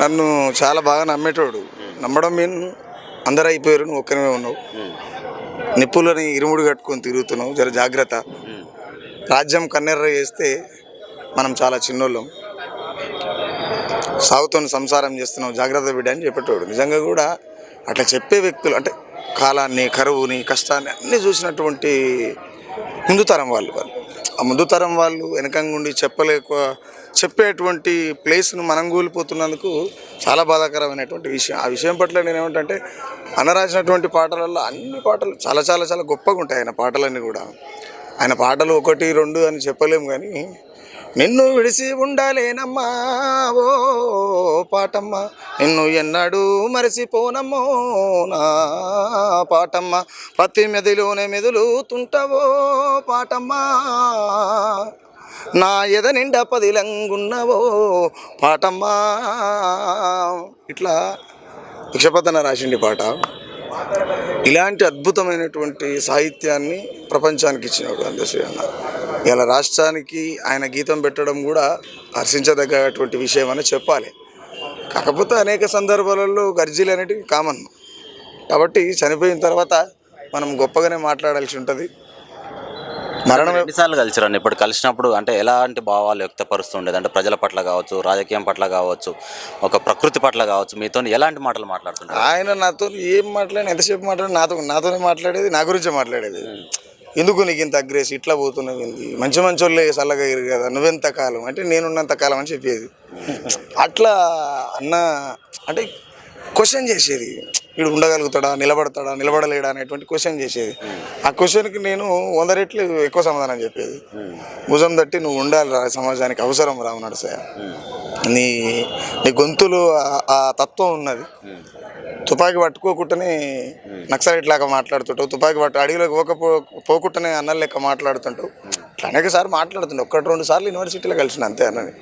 నన్ను చాలా బాగా నమ్మేటోడు. నమ్మడం మీన్ అందరూ అయిపోయారు నువ్వు ఒక్కరిమే ఉన్నావు. నిప్పులని ఇరుముడు కట్టుకొని తిరుగుతున్నావు జర జాగ్రత్త. రాజ్యం కన్నెర్ర చేస్తే మనం చాలా చిన్నోళ్ళం. సాగుతో సంసారం చేస్తున్నావు జాగ్రత్త బిడ్డ అని చెప్పేటోడు. నిజంగా కూడా అట్లా చెప్పే వ్యక్తులు అంటే కాలాన్ని కరువుని కష్టాన్ని అన్నీ చూసినటువంటి ముందుతరం వాళ్ళు వాళ్ళు. ముందు తరం వాళ్ళు వెనకంగుండి చెప్పలేక చెప్పేటువంటి ప్లేస్ను మనం కూలిపోతున్నందుకు చాలా బాధాకరమైనటువంటి విషయం. ఆ విషయం పట్ల నేను ఏమంటంటే అన్న రాసినటువంటి పాటలలో అన్ని పాటలు చాలా చాలా చాలా గొప్పగా ఉంటాయి ఆయన పాటలన్నీ కూడా. ఆయన పాటలు ఒకటి రెండు అని చెప్పలేము కానీ నిన్ను విడిసి ఉండలేనమ్మా ఓ పాటమ్మ. నిన్ను ఎన్నడూ మరిసిపోనమ్మో నా పాటమ్మ. పత్తి మెదిలోనే మెదులుతుంటావో పాటమ్మా. నా ఎద నిండా పదిలంగున్నవో పాటమ్మా. ఇట్లా భిక్షపతన రాసిండి పాట. ఇలాంటి అద్భుతమైనటువంటి సాహిత్యాన్ని ప్రపంచానికి ఇచ్చినాడు అందశ్రీ అన్న. ఇలా రాష్ట్రానికి ఆయన గీతం పెట్టడం కూడా హర్షించదగ్గటువంటి విషయం అని చెప్పాలి. కాకపోతే అనేక సందర్భాలలో గర్జీలు అనేటివి కామన్ కాబట్టి చనిపోయిన తర్వాత మనం గొప్పగానే మాట్లాడాల్సి ఉంటుంది. మరణం ఎన్నిసార్లు కలిసిరండి. ఇప్పుడు కలిసినప్పుడు అంటే ఎలాంటి భావాలు వ్యక్తపరుస్తుండేది? అంటే ప్రజల పట్ల కావచ్చు రాజకీయం పట్ల కావచ్చు ఒక ప్రకృతి పట్ల కావచ్చు మీతో ఎలాంటి మాటలు మాట్లాడుతుంటారు? ఆయన నాతో ఏం మాట్లాడిన ఎంతసేపు మాట్లాడి నాతో నాతోనే మాట్లాడేది నా గురించే మాట్లాడేది. ఎందుకు నీకు ఇంత అగ్రేసి ఇట్లా పోతున్నావు మంచి మంచి వాళ్ళే చల్లగా కదా నువ్వెంత కాలం? అంటే నేనున్నంత కాలం అని చెప్పేది. అట్లా అన్న అంటే క్వశ్చన్ చేసేది. వీడు ఉండగలుగుతాడా నిలబడతాడా నిలబడలేడా అనేటువంటి క్వశ్చన్ చేసేది. ఆ క్వశ్చన్కి నేను వంద రెట్లు ఎక్కువ సమాధానం చెప్పేది. భుజం తట్టి నువ్వు ఉండాలి రా సమాజానికి అవసరం రావు నడుసా నీ నీ గొంతులో ఆ- తత్వం ఉన్నది. తుపాకీ పట్టుకోకుండానే నక్సలైట్ లాగా మాట్లాడుతుంటావు తుపాకీ పట్టు అడవిలోకి పోకపో పోకుండానే అన్నలు లెక్క మాట్లాడుతుంటావు. అనేక సార్లు మాట్లాడుతుండే ఒకటి రెండు సార్లు యూనివర్సిటీలో కలిసిన అంతే అన్నది.